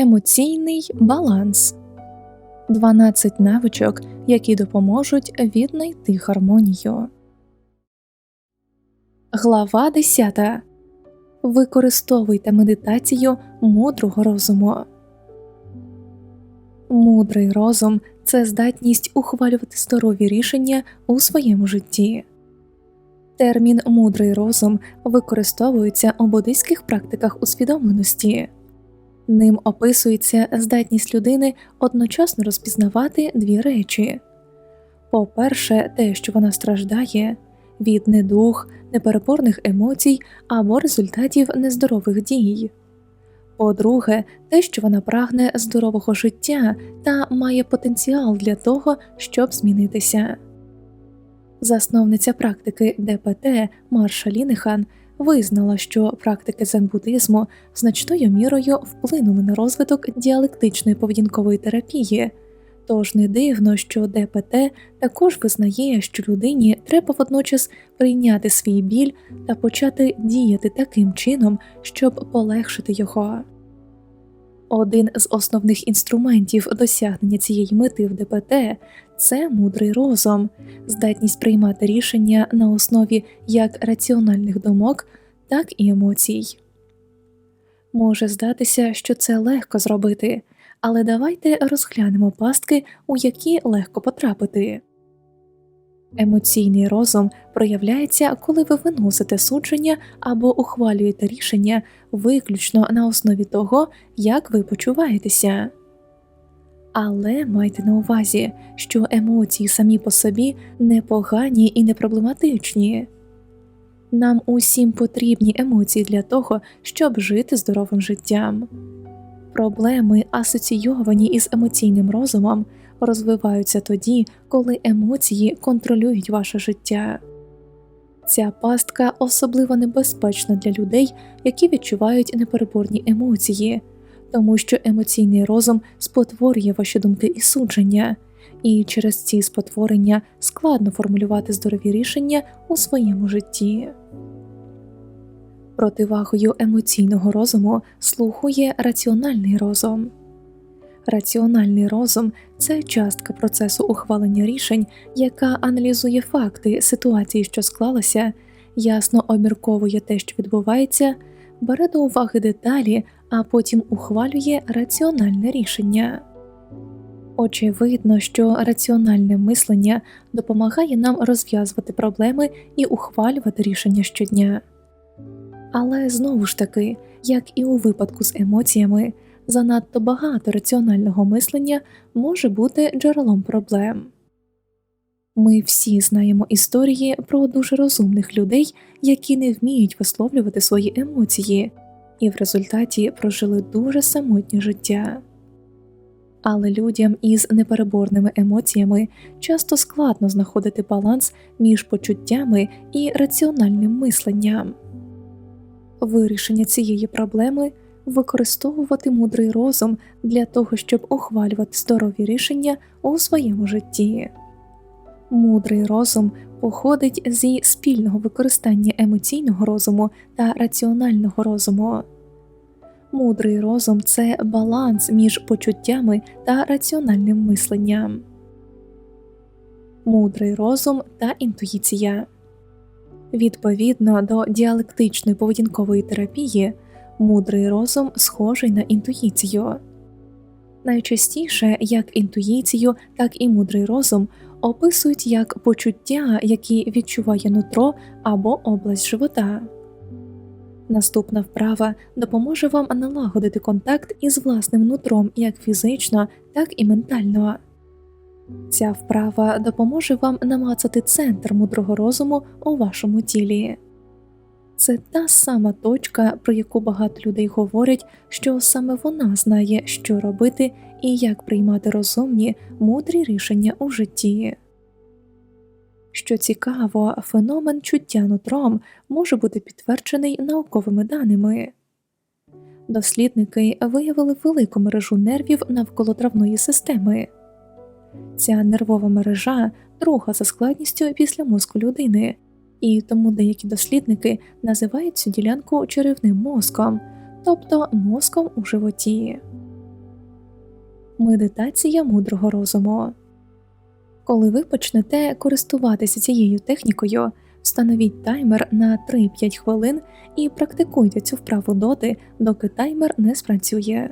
Емоційний баланс 12 навичок, які допоможуть віднайти гармонію. Глава 10. Використовуйте медитацію мудрого розуму. Мудрий розум це здатність ухвалювати здорові рішення у своєму житті. Термін мудрий розум використовується у буддийських практиках усвідомленості. Ним описується здатність людини одночасно розпізнавати дві речі по-перше, те, що вона страждає від недух, непереборних емоцій або результатів нездорових дій, по-друге, те, що вона прагне здорового життя та має потенціал для того, щоб змінитися. Засновниця практики ДПТ Марша Лінехан визнала, що практики зен-буддизму значною мірою вплинули на розвиток діалектичної поведінкової терапії, тож не дивно, що ДПТ також визнає, що людині треба водночас прийняти свій біль та почати діяти таким чином, щоб полегшити його. Один з основних інструментів досягнення цієї мети в ДПТ це мудрий розум, здатність приймати рішення на основі як раціональних думок, так і емоцій. Може здатися, що це легко зробити, але давайте розглянемо пастки, у які легко потрапити. Емоційний розум проявляється, коли ви виносите судження або ухвалюєте рішення виключно на основі того, як ви почуваєтеся. Але майте на увазі, що емоції самі по собі непогані і не проблематичні. Нам усім потрібні емоції для того, щоб жити здоровим життям. Проблеми, асоційовані із емоційним розумом, розвиваються тоді, коли емоції контролюють ваше життя. Ця пастка особливо небезпечна для людей, які відчувають непереборні емоції, тому що емоційний розум спотворює ваші думки і судження, і через ці спотворення складно формулювати здорові рішення у своєму житті. Противагою емоційного розуму слухує раціональний розум. Раціональний розум це частка процесу ухвалення рішень, яка аналізує факти ситуації, що склалася, ясно обмірковує те, що відбувається, бере до уваги деталі, а потім ухвалює раціональне рішення. Очевидно, що раціональне мислення допомагає нам розв'язувати проблеми і ухвалювати рішення щодня. Але знову ж таки, як і у випадку з емоціями, занадто багато раціонального мислення може бути джерелом проблем. Ми всі знаємо історії про дуже розумних людей, які не вміють висловлювати свої емоції, і в результаті прожили дуже самотнє життя. Але людям із непереборними емоціями часто складно знаходити баланс між почуттями і раціональним мисленням. Вирішення цієї проблеми використовувати мудрий розум для того, щоб ухвалювати здорові рішення у своєму житті. Мудрий розум походить зі спільного використання емоційного розуму та раціонального розуму. Мудрий розум це баланс між почуттями та раціональним мисленням. Мудрий розум та інтуїція. Відповідно до діалектичної поведінкової терапії, мудрий розум схожий на інтуїцію. Найчастіше як інтуїцію, так і мудрий розум описують як почуття, які відчуває нутро або область живота. Наступна вправа допоможе вам налагодити контакт із власним нутром як фізично, так і ментально. Ця вправа допоможе вам намацати центр мудрого розуму у вашому тілі. Це та сама точка, про яку багато людей говорять, що саме вона знає, що робити і як приймати розумні, мудрі рішення у житті. Що цікаво, феномен чуття нутром може бути підтверджений науковими даними. Дослідники виявили велику мережу нервів навколо травної системи. Ця нервова мережа друга за складністю після мозку людини, і тому деякі дослідники називають цю ділянку черевним мозком, тобто мозком у животі. Медитація мудрого розуму. Коли ви почнете користуватися цією технікою, встановіть таймер на 3-5 хвилин і практикуйте цю вправу доти, доки таймер не спрацює.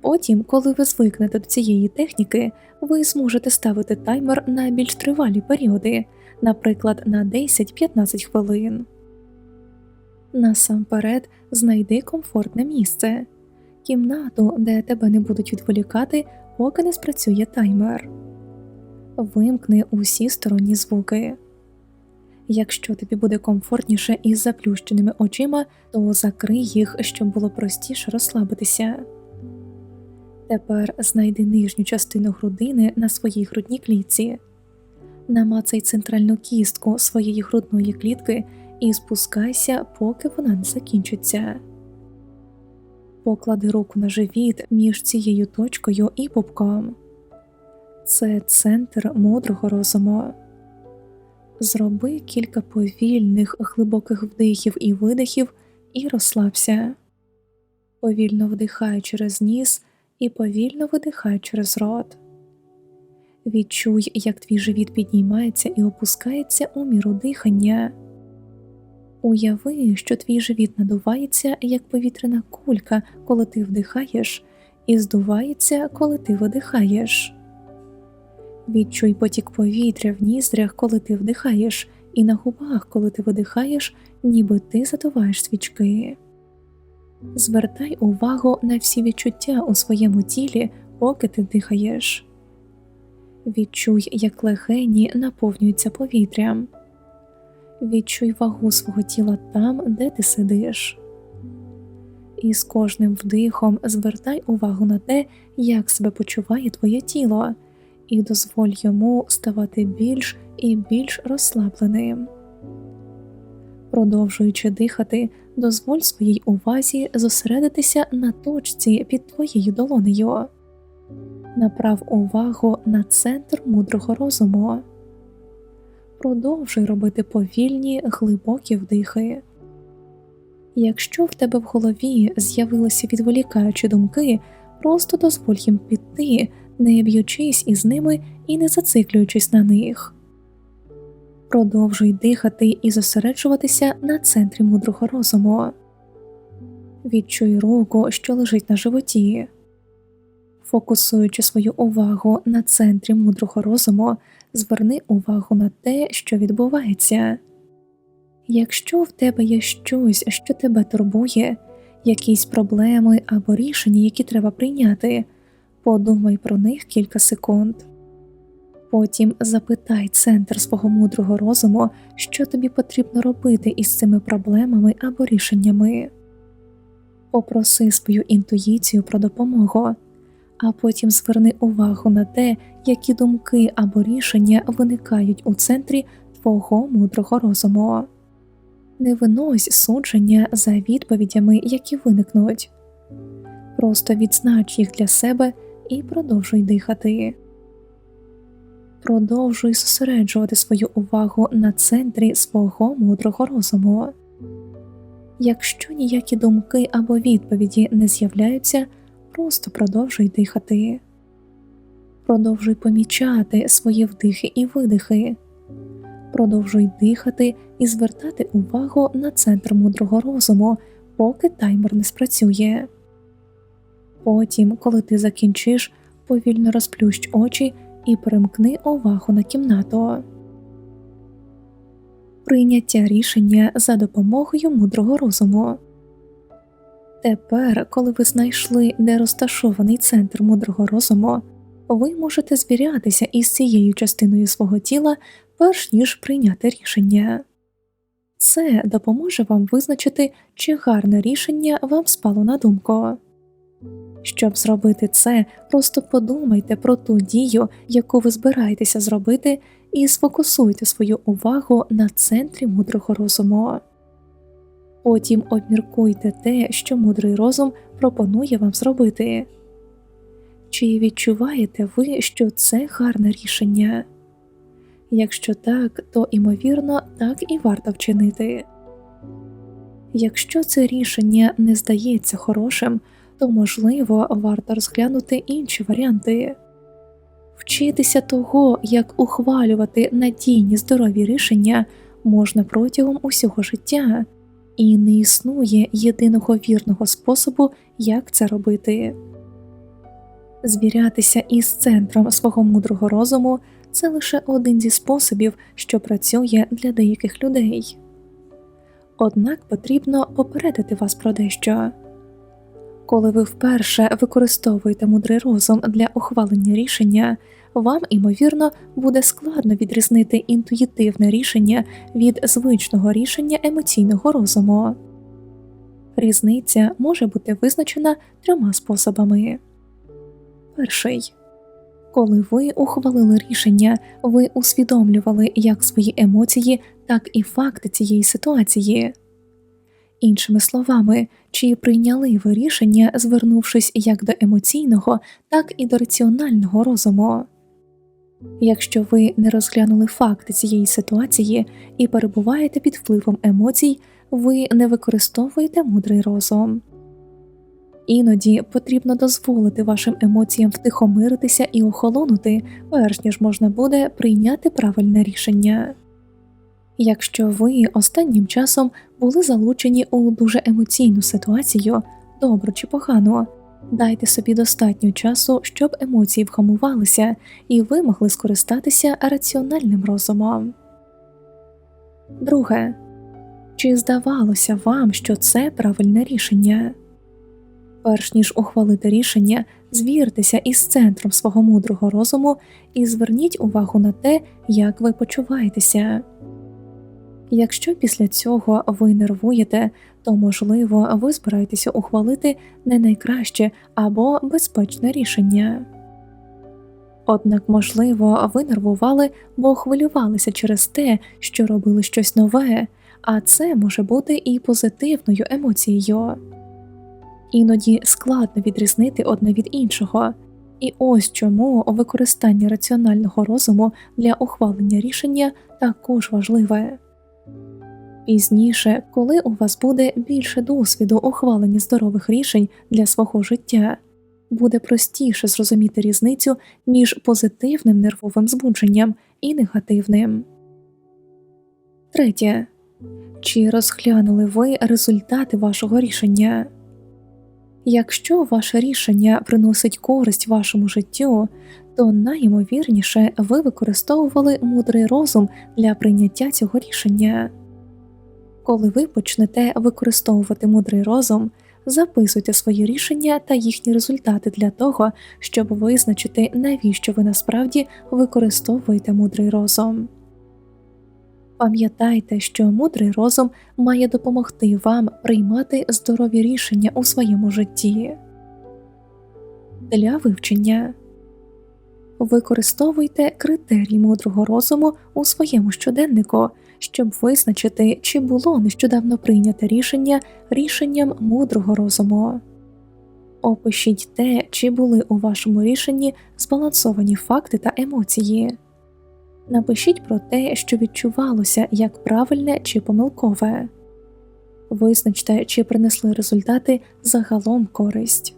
Потім, коли ви звикнете до цієї техніки, ви зможете ставити таймер на більш тривалі періоди, наприклад, на 10-15 хвилин. Насамперед знайди комфортне місце, кімнату, де тебе не будуть відволікати, поки не спрацює таймер. Вимкни усі сторонні звуки. Якщо тобі буде комфортніше із заплющеними очима, то закрий їх, щоб було простіше розслабитися. Тепер знайди нижню частину грудини на своїй грудній клітці, намацай центральну кістку своєї грудної клітки і спускайся, поки вона не закінчиться. Поклади руку на живіт між цією точкою і пупком. Це центр мудрого розуму. Зроби кілька повільних глибоких вдихів і видихів і розслабся. Повільно вдихай через ніс і повільно видихай через рот. Відчуй, як твій живіт піднімається і опускається у міру дихання. Уяви, що твій живіт надувається як повітряна кулька, коли ти вдихаєш, і здувається, коли ти видихаєш. Відчуй потік повітря в ніздрях, коли ти вдихаєш, і на губах, коли ти видихаєш, ніби ти задуваєш свічки. Звертай увагу на всі відчуття у своєму тілі, поки ти дихаєш. Відчуй, як легені наповнюються повітрям. Відчуй вагу свого тіла там, де ти сидиш. І з кожним вдихом звертай увагу на те, як себе почуває твоє тіло, і дозволь йому ставати більш і більш розслабленим. Продовжуючи дихати, дозволь своїй увазі зосередитися на точці під твоєю долонею, направ увагу на центр мудрого розуму, продовжуй робити повільні глибокі вдихи. Якщо в тебе в голові з'явилися відволікаючі думки, просто дозволь їм піти, не б'ючись із ними і не зациклюючись на них. Продовжуй дихати і зосереджуватися на центрі мудрого розуму. Відчуй руку, що лежить на животі. Фокусуючи свою увагу на центрі мудрого розуму, зверни увагу на те, що відбувається. Якщо в тебе є щось, що тебе турбує, якісь проблеми або рішення, які треба прийняти, подумай про них кілька секунд. Потім запитай центр свого мудрого розуму, що тобі потрібно робити із цими проблемами або рішеннями. Попроси свою інтуїцію про допомогу, а потім зверни увагу на те, які думки або рішення виникають у центрі твого мудрого розуму. Не винось судження за відповідями, які виникнуть, просто відзнач їх для себе і продовжуй дихати. Продовжуй зосереджувати свою увагу на центрі свого мудрого розуму. Якщо ніякі думки або відповіді не з'являються, просто продовжуй дихати, продовжуй помічати свої вдихи і видихи, продовжуй дихати і звертати увагу на центр мудрого розуму, поки таймер не спрацює. Потім, коли ти закінчиш, повільно розплющ очі і перемкни увагу на кімнату. Прийняття рішення за допомогою мудрого розуму. Тепер, коли ви знайшли де розташований центр мудрого розуму, ви можете звірятися із цією частиною свого тіла, перш ніж прийняти рішення. Це допоможе вам визначити, чи гарне рішення вам спало на думку. Щоб зробити це, просто подумайте про ту дію, яку ви збираєтеся зробити, і сфокусуйте свою увагу на центрі мудрого розуму. Потім обміркуйте те, що мудрий розум пропонує вам зробити. Чи відчуваєте ви, що це гарне рішення? Якщо так, то імовірно так і варто вчинити. Якщо це рішення не здається хорошим, то можливо варто розглянути інші варіанти. Вчитися того, як ухвалювати надійні здорові рішення можна протягом усього життя, і не існує єдиного вірного способу, як це робити. Звірятися із центром свого мудрого розуму це лише один зі способів, що працює для деяких людей. Однак потрібно попередити вас про дещо. Коли ви вперше використовуєте мудрий розум для ухвалення рішення, вам, імовірно, буде складно відрізнити інтуїтивне рішення від звичного рішення емоційного розуму. Різниця може бути визначена трьома способами. Перший коли ви ухвалили рішення, ви усвідомлювали як свої емоції, так і факти цієї ситуації. Іншими словами, чи прийняли ви рішення, звернувшись як до емоційного, так і до раціонального розуму. Якщо ви не розглянули факти цієї ситуації і перебуваєте під впливом емоцій, ви не використовуєте мудрий розум. Іноді потрібно дозволити вашим емоціям втихомиритися і охолонути, перш ніж можна буде прийняти правильне рішення. Якщо ви останнім часом були залучені у дуже емоційну ситуацію, добру чи погану, дайте собі достатньо часу, щоб емоції вхамувалися і ви могли скористатися раціональним розумом. Друге, чи здавалося вам, що це правильне рішення? Перш ніж ухвалити рішення, звіртеся із центром свого мудрого розуму і зверніть увагу на те, як ви почуваєтеся. Якщо після цього ви нервуєте, то можливо ви збираєтеся ухвалити не найкраще або безпечне рішення. Однак, можливо, ви нервували, бо хвилювалися через те, що робили щось нове, а це може бути і позитивною емоцією іноді складно відрізнити одне від іншого, і ось чому використання раціонального розуму для ухвалення рішення також важливе. Пізніше, коли у вас буде більше досвіду ухвалення здорових рішень для свого життя, буде простіше зрозуміти різницю між позитивним нервовим збудженням і негативним. Третє. Чи розглянули ви результати вашого рішення? Якщо ваше рішення приносить користь вашому життю, то найімовірніше ви використовували мудрий розум для прийняття цього рішення. Коли ви почнете використовувати мудрий розум, записуйте свої рішення та їхні результати для того, щоб визначити, навіщо ви насправді використовуєте мудрий розум. Пам'ятайте, що мудрий розум має допомогти вам приймати здорові рішення у своєму житті. Для вивчення використовуйте критерії мудрого розуму у своєму щоденнику, щоб визначити, чи було нещодавно прийняте рішення рішенням мудрого розуму. Опишіть те, чи були у вашому рішенні збалансовані факти та емоції. Напишіть про те, що відчувалося як правильне чи помилкове, визначте, чи принесли результати загалом користь.